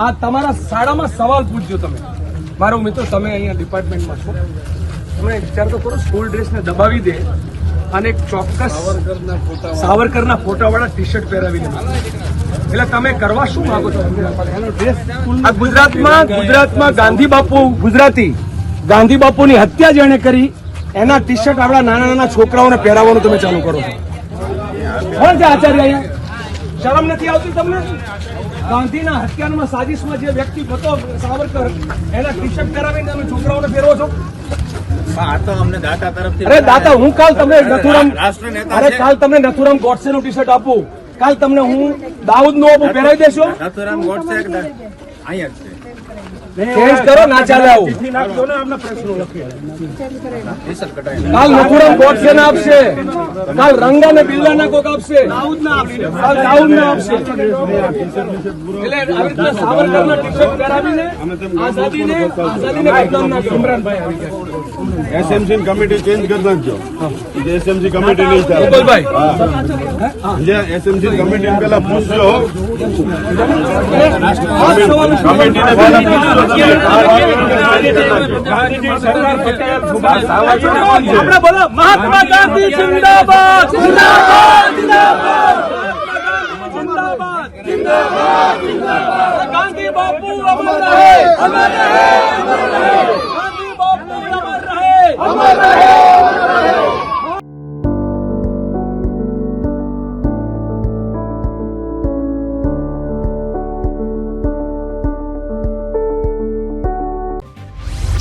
આ તમારા શાળામાં સવાલ પૂછજો તમે. મારો મિત્રો તમે અહીંયા ડિપાર્ટમેન્ટમાં છો. તમે વિચાર તો કરો સ્કૂલ ડ્રેસને દબાવી દે અને ચોક્કસ સાવરકરના ફોટાવાળા. ટી શર્ટ પહેરાવીને દે એટલે તમે કરવા શું માંગો છો? આ ગુજરાતમાં ગુજરાતમાં ગાંધી બાપુ ગુજરાતી ગાંધી બાપુની હત્યા જેણે કરી. એના ટી શર્ટ આપણા નાના નાના છોકરાઓને પહેરાવવાનું તમે ચાલુ કરો છો. કોણ છે આચાર્ય અહીંયા? શરમ નથી આવતી તમને? ગાંધીના હત્યામાં સાજિશમાં જે વ્યક્તિ હતો સાવરકર એના ટી શર્ટ પહેરાવીને તમે છોકરાઓને ફેરવો છો? દાતા અરે દાદા હું કાલ તમને નથુરામ અરે કાલ તમને નથુરામ ગોડસે નું ટી શર્ટ આપું. કાલ તમને હું દાઉદનું આપું પહેરાવી દેશો. નથુરામ ગોડસે અહીંયા ચેન્જ કરો ના ચાલે આવું. કાલ નથુરામ ગોડસે ના આપશે? કાલ રંગા ને બિલ્લા ના કોક આપશે? ના કાલ દાઉદ ના આપશે? એટલે આવી રીતના સાવરકરના ટી શર્ટ પહેરાવીને આઝાદીને આઝાદીને બદનામ ના. ઇમરાનભાઈ આવી ગયા એસએમસી કમિટી ચેન્જ કરી નાખજો. એસએમસી કમિટી નહીં ચાલે. ગોપાલભાઈ. એસએમસી કમિટી પેલા પૂછજો. કમિટીને પહેલા પૂછજો આપણે બોલો મહાત્મા ગાંધી જિંદાબાદ. જિંદાબાદ. જિંદાબાદ. ગાંધી બાપુ અમર રહે અમર રહે અમર રહે